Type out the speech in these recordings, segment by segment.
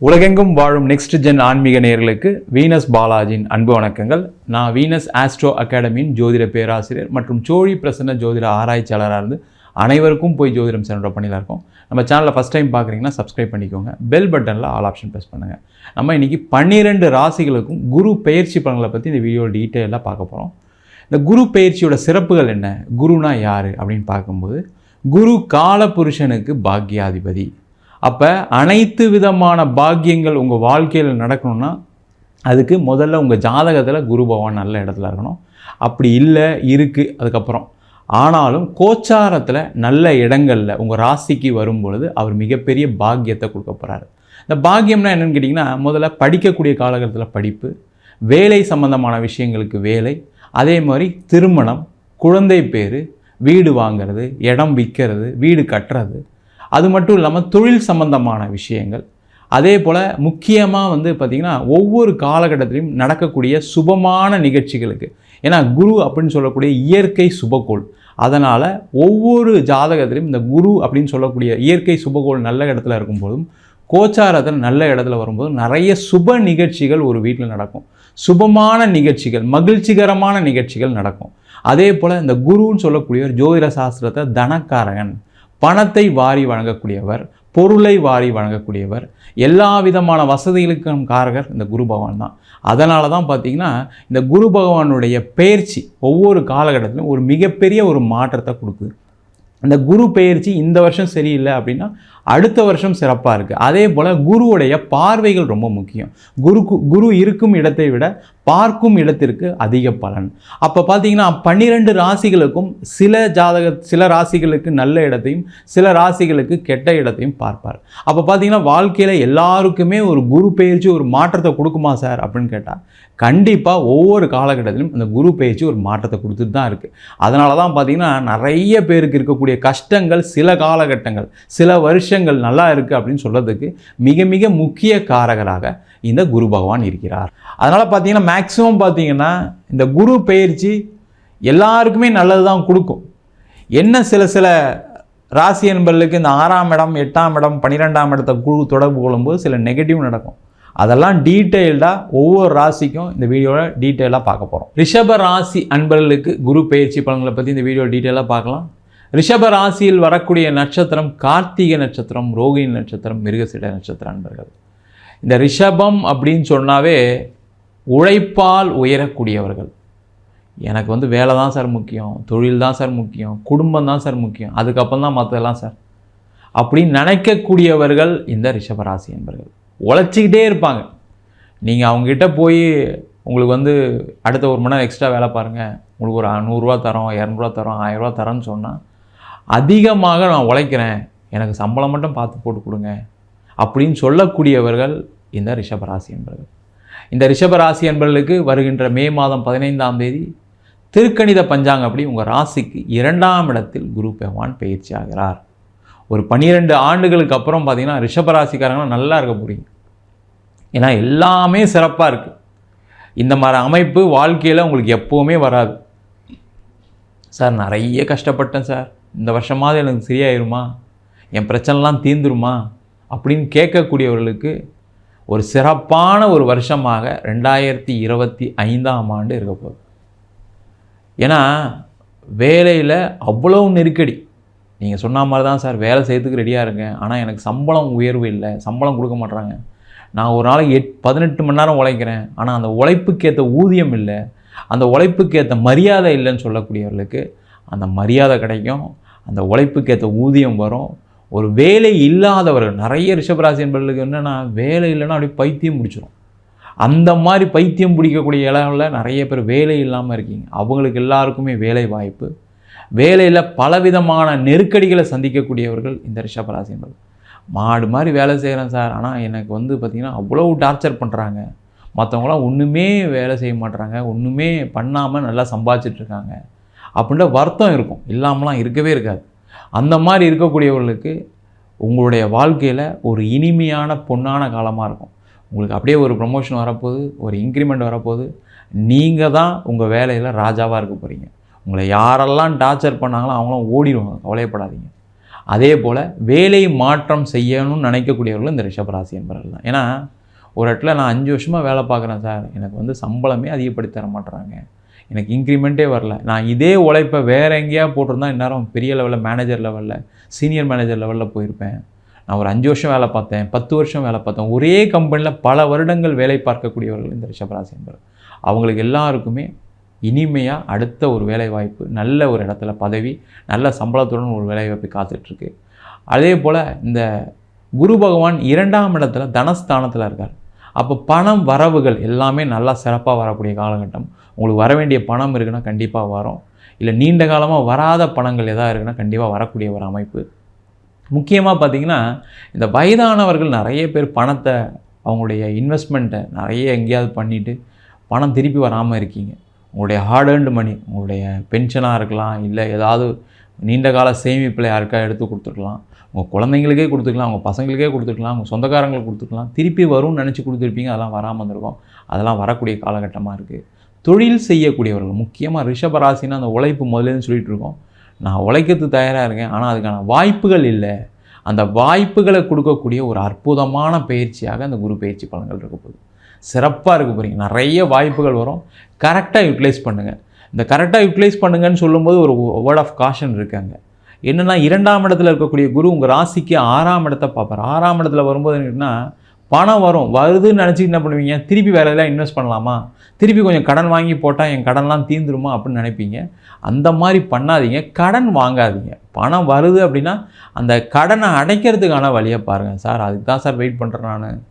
உலகெங்கும் வாழும் next gen ஆன்மீக நேர்களுக்கு வீனஸ் பாலாஜியின் அன்பு வணக்கங்கள். நான் வீனஸ் ஆஸ்ட்ரோ அகாடமியின் ஜோதிட பேராசிரியர் மற்றும் சோழி பிரசன்ன ஜோதிட ஆராய்ச்சியாளராக இருந்து அனைவருக்கும் போய் ஜோதிடம் சென்ற பண்ணியில் இருக்கோம். நம்ம சேனலில் ஃபஸ்ட் டைம் பார்க்குறீங்கன்னா சப்ஸ்கிரைப் பண்ணிக்கோங்க. பெல் பட்டனில் ஆல் ஆப்ஷன் ப்ரெஸ் பண்ணுங்கள் நம்ம இன்றைக்கி பன்னிரெண்டு ராசிகளுக்கும் குரு பெயர்ச்சி பலன்களை பற்றி இந்த வீடியோ டீட்டெயிலாக பார்க்க போகிறோம் இந்த குரு பயிற்சியோட சிறப்புகள் என்ன? குருனா யார்? அப்படின்னு பார்க்கும்போது குரு கால புருஷனுக்கு பாக்யாதிபதி அப்போ அனைத்து விதமான பாக்கியங்கள் உங்கள் வாழ்க்கையில் நடக்கணும்னா அதுக்கு முதல்ல உங்கள் ஜாதகத்தில் குரு பகவான் நல்ல இடத்துல இருக்கணும். அப்படி இல்லை இருக்குது அதுக்கப்புறம். ஆனாலும் கோச்சாரத்தில் நல்ல இடங்களில் உங்கள் ராசிக்கு வரும் பொழுது அவர் மிகப்பெரிய பாக்கியத்தை கொடுக்க போகிறாரு இந்த பாக்கியம்னா என்னென்னு கேட்டிங்கன்னா முதல்ல படிக்கக்கூடிய காலகட்டத்தில் படிப்பு வேலை சம்பந்தமான விஷயங்களுக்கு வேலை அதே மாதிரி திருமணம் குழந்தை பேர் வீடு வாங்குறது இடம் விற்கிறது வீடு கட்டுறது அது மட்டும் இல்லாமல் தொழில் சம்பந்தமான விஷயங்கள். அதே போல் முக்கியமாக வந்து பார்த்திங்கன்னா ஒவ்வொரு காலகட்டத்திலையும் நடக்கக்கூடிய சுபமான நிகழ்ச்சிகளுக்கு. ஏன்னா குரு அப்படின்னு சொல்லக்கூடிய இயற்கை சுபகோள். அதனால் ஒவ்வொரு ஜாதகத்திலையும் இந்த குரு அப்படின்னு சொல்லக்கூடிய இயற்கை சுபகோள் நல்ல இடத்துல இருக்கும்போதும் கோச்சாரத்தில் நல்ல இடத்துல வரும்போது நிறைய சுப நிகழ்ச்சிகள் ஒரு வீட்டில் நடக்கும். சுபமான நிகழ்ச்சிகள் மகிழ்ச்சிகரமான நிகழ்ச்சிகள் நடக்கும். அதே போல் இந்த குருன்னு சொல்லக்கூடிய ஒரு ஜோதிட சாஸ்திரத்தை தனக்காரகன். பணத்தை வாரி வழங்கக்கூடியவர் பொருளை வாரி வழங்கக்கூடியவர் எல்லா விதமான வசதிகளுக்கும் காரகர் இந்த குரு பகவான் தான். அதனால தான் பார்த்தீங்கன்னா இந்த குரு பகவானுடைய பயிற்சி ஒவ்வொரு காலகட்டத்திலும் ஒரு மிகப்பெரிய ஒரு மாற்றத்தை கொடுக்குது. அந்த குரு பெயர்ச்சி இந்த வருஷம் சரியில்லை அப்படின்னா அடுத்த வருஷம் சிறப்பாக இருக்குது அதே போல் குருவுடைய பார்வைகள் ரொம்ப முக்கியம். குரு குரு இருக்கும் இடத்தை விட பார்க்கும் இடத்திற்கு அதிக பலன். அப்போ பார்த்தீங்கன்னா பன்னிரெண்டு ராசிகளுக்கும் சில ஜாதக சில ராசிகளுக்கு நல்ல இடத்தையும் சில ராசிகளுக்கு கெட்ட இடத்தையும் பார்ப்பார். அப்போ பார்த்தீங்கன்னா வாழ்க்கையில் எல்லாருக்குமே ஒரு குரு பயிற்சி ஒரு மாற்றத்தை கொடுக்குமா சார் அப்படின்னு கேட்டால் கண்டிப்பாக ஒவ்வொரு காலகட்டத்திலும் அந்த குரு பயிற்சி ஒரு மாற்றத்தை கொடுத்துட்டு தான் இருக்குது அதனால தான் பார்த்தீங்கன்னா நிறைய பேருக்கு இருக்கக்கூடிய கஷ்டங்கள் சில காலகட்டங்கள் சில வருஷங்கள் நல்லா இருக்குது அப்படின்னு சொல்கிறதுக்கு மிக மிக முக்கிய காரகராக இந்த குரு பகவான் இருக்கிறார். அதனால் பார்த்தீங்கன்னா மேக்ஸிமம் பார்த்தீங்கன்னா இந்த குரு பயிற்சி எல்லாருக்குமே நல்லது தான் கொடுக்கும். என்ன சில சில ராசி என்பர்களுக்கு இந்த ஆறாம் இடம் எட்டாம் இடம் பன்னிரெண்டாம் இடத்தை குழு தொடர்பு கொள்ளும்போது சில நெகட்டிவ் நடக்கும். அதெல்லாம் டீட்டெயில்டாக ஒவ்வொரு ராசிக்கும் இந்த வீடியோவில் டீட்டெயிலாக பார்க்க போகிறோம் ரிஷப ராசி அன்பர்களுக்கு குரு பயிற்சி பலன்களை பற்றி இந்த வீடியோ டீட்டெயிலாக பார்க்கலாம். ரிஷப ராசியில் வரக்கூடிய நட்சத்திரம் கார்த்திகை நட்சத்திரம் ரோகிணி நட்சத்திரம் மிருகசிட நட்சத்திர அன்பர்கள். இந்த ரிஷபம் அப்படின்னு சொன்னாவே உழைப்பால் உயரக்கூடியவர்கள். எனக்கு வந்து வேலை தான் சார் முக்கியம் தொழில் தான் சார் முக்கியம் குடும்பம் தான் சார் முக்கியம் அதுக்கப்புறம் தான் மற்றதெல்லாம் சார். அப்படின்னு நினைக்கக்கூடியவர்கள் இந்த ரிஷபராசி என்பர்கள். உழைச்சிக்கிட்டே இருப்பாங்க. நீங்கள் அவங்ககிட்ட போய் உங்களுக்கு வந்து அடுத்த ஒரு மணி நேரம் எக்ஸ்ட்ரா வேலை பாருங்கள் உங்களுக்கு ஒரு நூறுரூவா தரோம் இரநூறுவா தரோம் ஆயிரரூவா தரோன்னு சொன்னால் அதிகமாக நான் உழைக்கிறேன் எனக்கு சம்பளம் மட்டும் பார்த்து போட்டு கொடுங்க அப்படின்னு சொல்லக்கூடியவர்கள் இந்த ரிஷபராசி என்பர்கள். இந்த ரிஷபராசி என்பர்களுக்கு வருகின்ற மே மாதம் பதினைந்தாம் தேதி திருக்கணித பஞ்சாங்க அப்படி உங்கள் ராசிக்கு இரண்டாம் இடத்தில் குரு பகவான் பயிற்சி ஆகிறார். ஒரு பன்னிரெண்டு ஆண்டுகளுக்கு அப்புறம் பார்த்திங்கன்னா ரிஷபராசிக்காரங்களாம் நல்லா இருக்க முடியும். ஏன்னா எல்லாமே சிறப்பாக இருக்குது இந்த மாதிரி அமைப்பு வாழ்க்கையில் உங்களுக்கு எப்போவுமே வராது. சார் நிறைய கஷ்டப்பட்டேன் சார். இந்த வருஷமாவது எனக்கு சரியாயிருமா? என் பிரச்சனைலாம் தீர்ந்துருமா? அப்படின்னு கேட்கக்கூடியவர்களுக்கு ஒரு சிறப்பான ஒரு வருஷமாக ரெண்டாயிரத்தி இருபத்தி ஐந்தாம் ஆண்டு இருக்க போகுது. ஏன்னா வேலையில் அவ்வளோ நெருக்கடி. நீங்கள் சொன்ன மாதிரி தான் சார் வேலை செய்யறதுக்கு ரெடியாக இருங்க ஆனால் எனக்கு சம்பளம் உயர்வு இல்லை. சம்பளம் கொடுக்க மாட்றாங்க. நான் ஒரு நாளைக்கு எட் பதினெட்டு மணி நேரம் உழைக்கிறேன். ஆனால் அந்த உழைப்புக்கேற்ற ஊதியம் இல்லை. அந்த உழைப்புக்கேற்ற மரியாதை இல்லைன்னு சொல்லக்கூடியவர்களுக்கு அந்த மரியாதை கிடைக்கும். அந்த உழைப்புக்கேற்ற ஊதியம் வரும். ஒரு வேலை இல்லாதவர்கள் நிறைய ரிஷபராசி என்பவர்களுக்கு என்னென்னா வேலை இல்லைன்னா அப்படியே பைத்தியம் பிடிச்சிரும். அந்த மாதிரி பைத்தியம் பிடிக்கக்கூடிய இடங்களில் நிறைய பேர் வேலை இல்லாமல் இருக்கீங்க. அவங்களுக்கு எல்லாருக்குமே வேலை வாய்ப்பு. வேலையில் பலவிதமான நெருக்கடிகளை சந்திக்கக்கூடியவர்கள் இந்த ரிஷபராசி என்பது மாடு மாதிரி வேலை செய்கிறேன் சார். ஆனால் எனக்கு வந்து பார்த்திங்கன்னா அவ்வளோ டார்ச்சர் பண்ணுறாங்க மற்றவங்களாம் ஒன்றுமே வேலை செய்ய மாட்டுறாங்க ஒன்றுமே பண்ணாமல் நல்லா சம்பாதிச்சிட்ருக்காங்க அப்படின்ற வருத்தம் இருக்கும். இல்லாமலாம் இருக்கவே இருக்காது. அந்த மாதிரி இருக்கக்கூடியவர்களுக்கு உங்களுடைய வாழ்க்கையில் ஒரு இனிமையான பொன்னான காலமாக இருக்கும். உங்களுக்கு அப்படியே ஒரு ப்ரமோஷன் வரப்போகுது ஒரு இன்க்ரிமெண்ட் வரப்போகுது. நீங்கள் தான் உங்கள் வேலையில் ராஜாவாக இருக்க போகிறீங்க உங்களை யாரெல்லாம் டார்ச்சர் பண்ணாங்களோ அவங்களாம் ஓடிடுவாங்க கவலையப்படாதீங்க. அதே போல் வேலை மாற்றம் செய்யணும்னு நினைக்கக்கூடியவர்கள் இந்த ரிஷபராசி என்பவர்கள் தான். ஏன்னா ஒரு இடத்துல நான் அஞ்சு வருஷமாக வேலை பார்க்குறேன் சார். எனக்கு வந்து சம்பளமே அதிகப்படுத்தி தர மாட்டுறாங்க எனக்கு இன்க்ரிமெண்ட்டே வரல. நான் இதே உழைப்பை வேறு எங்கேயா போட்டிருந்தா இந்நேரம் பெரிய லெவலில் மேனேஜர் லெவலில் சீனியர் மேனேஜர் லெவலில் போயிருப்பேன். நான் ஒரு அஞ்சு வருஷம் வேலை பார்த்தேன் பத்து வருஷம் வேலை பார்த்தேன். ஒரே கம்பெனியில் பல வருடங்கள் வேலை பார்க்கக்கூடியவர்கள் இந்த ரிஷபராசி என்பவர். அவங்களுக்கு எல்லாருக்குமே இனிமையாக அடுத்த ஒரு வேலை வாய்ப்பு நல்ல ஒரு இடத்துல பதவி நல்ல சம்பளத்துடன் ஒரு வேலை வாய்ப்பு காத்துட்ருக்கு. அதே போல் இந்த குரு பகவான் இரண்டாம் இடத்துல தனஸ்தானத்தில் இருக்கார். அப்போ பணம் வரவுகள் எல்லாமே நல்லா சிறப்பாக வரக்கூடிய காலகட்டம். உங்களுக்கு வர வேண்டிய பணம் இருக்குன்னா கண்டிப்பாக வரும். இல்லை நீண்ட காலமாக வராத பணங்கள் எதாவது இருக்குன்னா கண்டிப்பாக வரக்கூடிய ஒரு அமைப்பு. முக்கியமாக பார்த்தீங்கன்னா இந்த வயதானவர்கள் நிறைய பேர் பணத்தை அவங்களுடைய இன்வெஸ்ட்மெண்ட்டை நிறைய எங்கேயாவது பண்ணிவிட்டு பணம் திருப்பி வராமல் இருக்கீங்க. உங்களுடைய ஹார்ட் ஏர்ன்டு மணி உங்களுடைய பென்ஷனாக இருக்கலாம் இல்லை ஏதாவது நீண்ட கால சேமிப்பில் யாருக்கா எடுத்து கொடுத்துருக்கலாம்? உங்கள் குழந்தைங்களுக்கே கொடுத்துக்கலாம் உங்கள் பசங்களுக்கே கொடுத்துக்கலாம் உங்கள் சொந்தக்காரங்களுக்கு கொடுத்துக்கலாம் திருப்பி வரும்னு நினச்சி கொடுத்துருப்பீங்க அதெல்லாம் வராமல் இருந்திருக்கும். அதெல்லாம் வரக்கூடிய காலகட்டமாக இருக்குது தொழில் செய்யக்கூடியவர்கள் முக்கியமாக ரிஷபராசின்னா அந்த உழைப்பு முதலேருந்து சொல்லிகிட்டு இருக்கோம். நான் உழைக்கிறதுக்கு தயாராக இருக்கேன் ஆனால் அதுக்கான வாய்ப்புகள் இல்லை. அந்த வாய்ப்புகளை கொடுக்கக்கூடிய ஒரு அற்புதமான பயிற்சியாக அந்த குரு பயிற்சி பலன்கள் இருக்க போகுது. சிறப்பாக இருக்க போகிறீங்க நிறைய வாய்ப்புகள் வரும். கரெக்டாக யூட்டிலைஸ் பண்ணுங்கள் இந்த கரெக்டாக யூட்டிலைஸ் பண்ணுங்கன்னு சொல்லும்போது ஒரு வேர்ட் ஆஃப் காஷன் இருக்காங்க. என்னென்னா இரண்டாம் இடத்துல இருக்கக்கூடிய குரு உங்கள் ராசிக்கு ஆறாம் இடத்த பார்ப்பார். ஆறாம் இடத்துல வரும்போது என்னன்னா பணம் வரும். வருதுன்னு நினச்சிட்டு என்ன பண்ணுவீங்க? திருப்பி வேறு எதாவது இன்வெஸ்ட் பண்ணலாமா? திருப்பி கொஞ்சம் கடன் வாங்கி போட்டால் என் கடன்லாம் தீந்துருமா அப்படின்னு நினைப்பீங்க. அந்த மாதிரி பண்ணாதீங்க. கடன் வாங்காதீங்க. பணம் வருது அப்படின்னா அந்த கடனை அடைக்கிறதுக்கான வழியை பாருங்கள் சார் அதுக்கு தான் சார் வெயிட் பண்ணுறேன் நான்.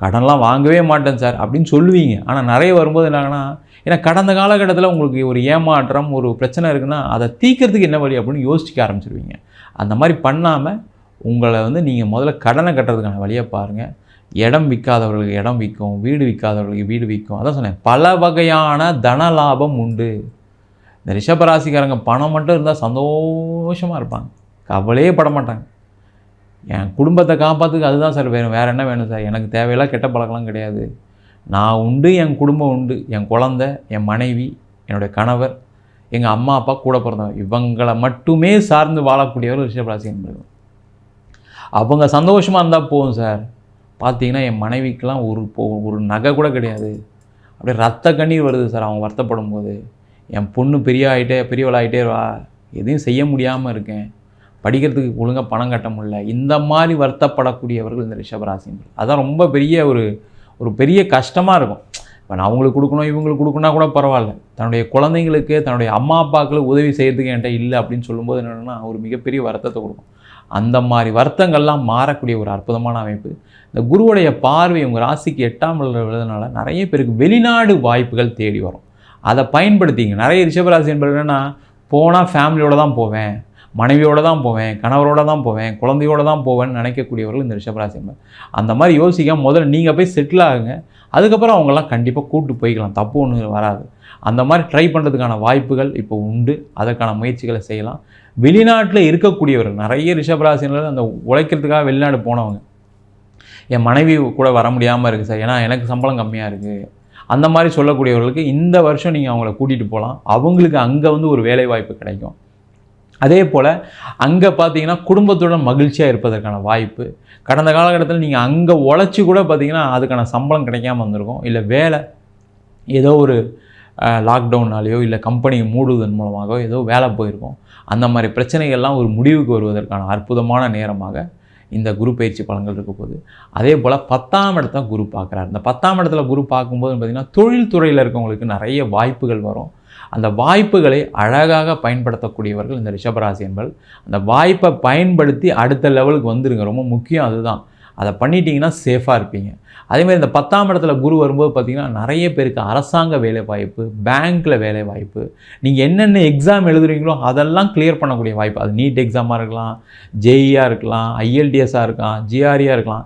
கடன்லாம் வாங்கவே மாட்டேன் சார் அப்படின்னு சொல்லுவீங்க. ஆனால் நிறைய வரும்போது என்னாங்கன்னா ஏன்னா கடந்த காலகட்டத்தில் உங்களுக்கு ஒரு ஏமாற்றம் ஒரு பிரச்சனை இருக்குன்னா அதை தீக்கிறதுக்கு என்ன வழி அப்படின்னு யோசிக்க ஆரம்பிச்சிருவீங்க. அந்த மாதிரி பண்ணாமல் உங்களை வந்து நீங்கள் முதல்ல கடனை கட்டுறதுக்கான வழியை பாருங்கள் இடம் விற்காதவர்களுக்கு இடம் விற்கும் வீடு விற்காதவர்களுக்கு வீடு விற்கும். அதான் சொன்னேன் பல வகையான தன லாபம் உண்டு. இந்த ரிஷபராசிக்காரங்க பணம் மட்டும் இருந்தால் சந்தோஷமாக இருப்பாங்க. கவலையே பட மாட்டாங்க. என் குடும்பத்தை காப்பாற்றுக்கு அதுதான் சார் வேணும். வேறு என்ன வேணும் சார்? எனக்கு தேவையெல்லாம் கெட்ட பழக்கம்லாம் கிடையாது. நான் உண்டு என் குடும்பம் உண்டு என் குழந்த என் மனைவி என்னுடைய கணவர் எங்கள் அம்மா அப்பா கூட பிறந்தவங்க இவங்களை மட்டுமே சார்ந்து வாழக்கூடியவர் ரிஷபராசி என்பது அவங்க சந்தோஷமாக இருந்தால் போதும் சார். பார்த்தீங்கன்னா என் மனைவிக்கெலாம் ஒரு ஒரு நகை கூட கிடையாது. அப்படியே ரத்த கண்ணீர் வருது சார் அவங்க வருத்தப்படும் போது என் பொண்ணு பெரிய ஆகிட்டே பெரியவளாகிட்டே வா எதையும் செய்ய முடியாமல் இருக்கேன். படிக்கிறதுக்கு ஒழுங்காக பணம் கட்ட முடியல. இந்த மாதிரி வருத்தப்படக்கூடியவர்கள் இந்த ரிஷபராசின்றது அதான் ரொம்ப பெரிய ஒரு ஒரு பெரிய கஷ்டமாக இருக்கும். இப்போ நான் அவங்களுக்கு கொடுக்கணும் இவங்களுக்கு கொடுக்கணும்னா கூட பரவாயில்ல. தன்னுடைய குழந்தைங்களுக்கு தன்னுடைய அம்மா அப்பாக்களுக்கு உதவி செய்கிறதுக்கு என்கிட்ட இல்லை அப்படின்னு சொல்லும்போது என்னென்னா ஒரு மிகப்பெரிய வருத்தத்தை கொடுக்கும். அந்த மாதிரி வருத்தங்கள்லாம் மாறக்கூடிய ஒரு அற்புதமான அமைப்பு. இந்த குருவுடைய பார்வை உங்கள் ராசிக்கு எட்டாம் விழுதுனால நிறைய பேருக்கு வெளிநாடு வாய்ப்புகள் தேடி வரும். அதை பயன்படுத்திங்க. நிறைய ரிஷபராசி என்பது என்னென்னா போனால் ஃபேமிலியோடு தான் போவேன். மனைவியோடு தான் போவேன் கணவரோடு தான் போவேன் குழந்தையோடு தான் போவேன்னு நினைக்கக்கூடியவர்கள் இந்த ரிஷபராசி அந்த மாதிரி யோசிக்க முதல்ல நீங்கள் போய் செட்டில் ஆகுங்க. அதுக்கப்புறம் அவங்கெல்லாம் கண்டிப்பாக கூப்பிட்டு போய்க்கலாம் தப்பு ஒன்று வராது. அந்த மாதிரி ட்ரை பண்ணுறதுக்கான வாய்ப்புகள் இப்போ உண்டு. அதற்கான முயற்சிகளை செய்யலாம். வெளிநாட்டில் இருக்கக்கூடியவர்கள் நிறைய ரிஷபராசினர் அந்த உழைக்கிறதுக்காக வெளிநாடு போனவங்க. என் மனைவி கூட வர முடியாமல் இருக்குது சார். ஏன்னா எனக்கு சம்பளம் கம்மியாக இருக்குது அந்த மாதிரி சொல்லக்கூடியவர்களுக்கு இந்த வருஷம் நீங்கள் அவங்கள கூட்டிகிட்டு போகலாம் அவங்களுக்கு அங்கே வந்து ஒரு வேலை வாய்ப்பு கிடைக்கும். அதே போல் அங்கே பார்த்தீங்கன்னா குடும்பத்துடன் மகிழ்ச்சியாக இருப்பதற்கான வாய்ப்பு. கடந்த காலகட்டத்தில் நீங்கள் அங்கே உழைச்சி கூட பார்த்தீங்கன்னா அதுக்கான சம்பளம் கிடைக்காம வந்திருக்கும். இல்லை வேலை ஏதோ ஒரு லாக்டவுன்னாலேயோ இல்லை கம்பெனி மூடுவதன் மூலமாகவோ ஏதோ வேலை போயிருக்கோம். அந்த மாதிரி பிரச்சனைகள்லாம் ஒரு முடிவுக்கு வருவதற்கான அற்புதமான நேரமாக இந்த குரு பயிற்சி பலன்கள் இருக்க போகுது. அதே போல் பத்தாம் இடத்த குரு பார்க்குறாரு. இந்த பத்தாம் இடத்துல குரு பார்க்கும்போது பார்த்திங்கன்னா தொழில்துறையில் இருக்கவங்களுக்கு நிறைய வாய்ப்புகள் வரும். அந்த வாய்ப்புகளை அழகாக பயன்படுத்தக்கூடியவர்கள் இந்த ரிஷபராசி என்பது அந்த வாய்ப்பை பயன்படுத்தி அடுத்த லெவலுக்கு வந்துருங்க. ரொம்ப முக்கியம் அதுதான். அதை பண்ணிட்டீங்கன்னா சேஃபாக இருப்பீங்க. அதேமாதிரி இந்த பத்தாம் இடத்துல குரு வரும்போது பார்த்திங்கன்னா நிறைய பேருக்கு அரசாங்க வேலை வாய்ப்பு பேங்க்கில் வேலை வாய்ப்பு நீங்கள் என்னென்ன எக்ஸாம் எழுதுறீங்களோ அதெல்லாம் கிளியர் பண்ணக்கூடிய வாய்ப்பு. அது நீட் எக்ஸாமாக இருக்கலாம் ஜேஇயாக இருக்கலாம் ஐஎல்டிஎஸ்ஸாக இருக்கலாம் ஜிஆர்இயாக இருக்கலாம்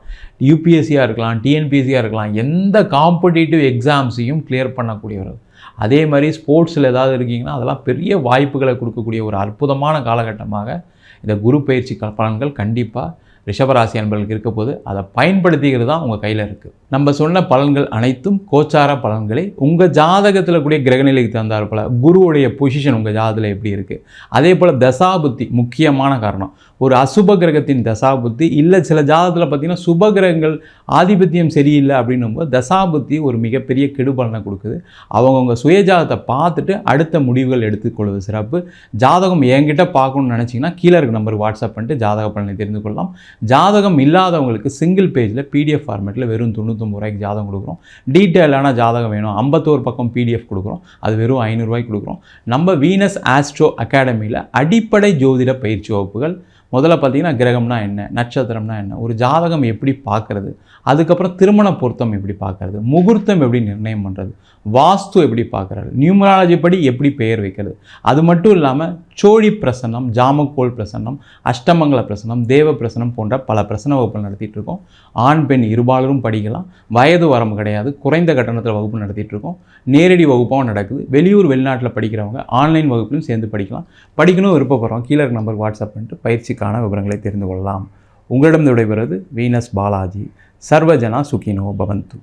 யூபிஎஸ்சியாக இருக்கலாம் டிஎன்பிஎஸ்சியாக இருக்கலாம். எந்த காம்படிட்டிவ் எக்ஸாம்ஸையும் கிளியர் பண்ணக்கூடியவர்கள். அதே மாதிரி ஸ்போர்ட்ஸில் ஏதாவது இருக்கீங்கன்னா அதெல்லாம் பெரிய வாய்ப்புகளை கொடுக்கக்கூடிய ஒரு அற்புதமான காலகட்டமாக இந்த குரு பயிற்சி பலன்கள் கண்டிப்பாக ரிஷபராசி அன்பர்களுக்கு இருக்க போது அதை பயன்படுத்திக்கிறது தான் உங்கள் கையில் இருக்குது நம்ம சொன்ன பலன்கள் அனைத்தும் கோச்சார பலன்களை உங்கள் ஜாதகத்தில் கூடிய கிரகநிலைக்கு தந்தார் போல் குருவுடைய பொசிஷன் உங்கள் ஜாதகத்தில் எப்படி இருக்குது அதே போல் தசாபுத்தி முக்கியமான காரணம். ஒரு அசுப கிரகத்தின் தசாபுத்தி இல்லை சில ஜாதகத்தில் பார்த்தீங்கன்னா சுப கிரகங்கள் ஆதிபத்தியம் சரியில்லை அப்படின்னும் போது தசாபுத்தி ஒரு மிகப்பெரிய கெடுபலனை கொடுக்குது. அவங்கவுங்க சுயஜாதத்தை பார்த்துட்டு அடுத்த முடிவுகள் எடுத்துக்கொள்வது சிறப்பு. ஜாதகம் என்கிட்ட பார்க்கணும்னு நினச்சிங்கன்னா கீழே இருக்க நம்பர் வாட்ஸ்அப் பண்ணிட்டு ஜாதக பலனை தெரிந்து கொள்ளலாம். ஜாதகம் இல்லாதவங்களுக்கு சிங்கிள் பேஜில் பிடிஎஃப் ஃபார்மேட்டில் வெறும் தொண்ணூற்றொம்பது ரூபாய்க்கு ஜாதகம் கொடுக்குறோம். டீட்டெயிலான ஜாதகம் வேணும். ஐம்பத்தோரு பக்கம் பிடிஎஃப் கொடுக்குறோம். அது வெறும் ஐநூறுரூவாய்க்கு கொடுக்குறோம். நம்ம வீனஸ் ஆஸ்ட்ரோ அகாடமியில் அடிப்படை ஜோதிட பயிற்சி வகுப்புகள் முதல்ல பார்த்தீங்கன்னா கிரகம்னா என்ன? நட்சத்திரம்னா என்ன? ஒரு ஜாதகம் எப்படி பார்க்குறது? அதுக்கப்புறம் திருமண பொருத்தம் எப்படி பார்க்கறது? முகூர்த்தம் எப்படி நிர்ணயம் பண்ணுறது வாஸ்து எப்படி பார்க்குறாரு? நியூமராலஜி படி எப்படி பெயர் வைக்கிறது? அது மட்டும் இல்லாமல் சோழி பிரசன்னம் ஜாமக்கோல் பிரசன்னம் அஷ்டமங்கல பிரசன்னம் தேவ பிரசனம் போன்ற பல பிரசன வகுப்பு நடத்திட்டு இருக்கோம். ஆண் பெண் இருபாலரும் படிக்கலாம். வயது வரம்பு கிடையாது. குறைந்த கட்டணத்தில் வகுப்பு நடத்திட்டு இருக்கோம். நேரடி வகுப்பாகவும் நடக்குது. வெளியூர் வெளிநாட்டில் படிக்கிறவங்க ஆன்லைன் வகுப்பிலும் சேர்ந்து படிக்கலாம். படிக்கணும் விருப்பப்படுறோம். கீழே நம்பருக்கு நம்பர் வாட்ஸ்அப் பண்ணிட்டு பயிற்சிக்கான விவரங்களை தெரிந்து கொள்ளலாம். உங்களிடம் விடைபெறுவது வீனஸ் பாலாஜி. சர்வஜனா சுகினோ பவந்து.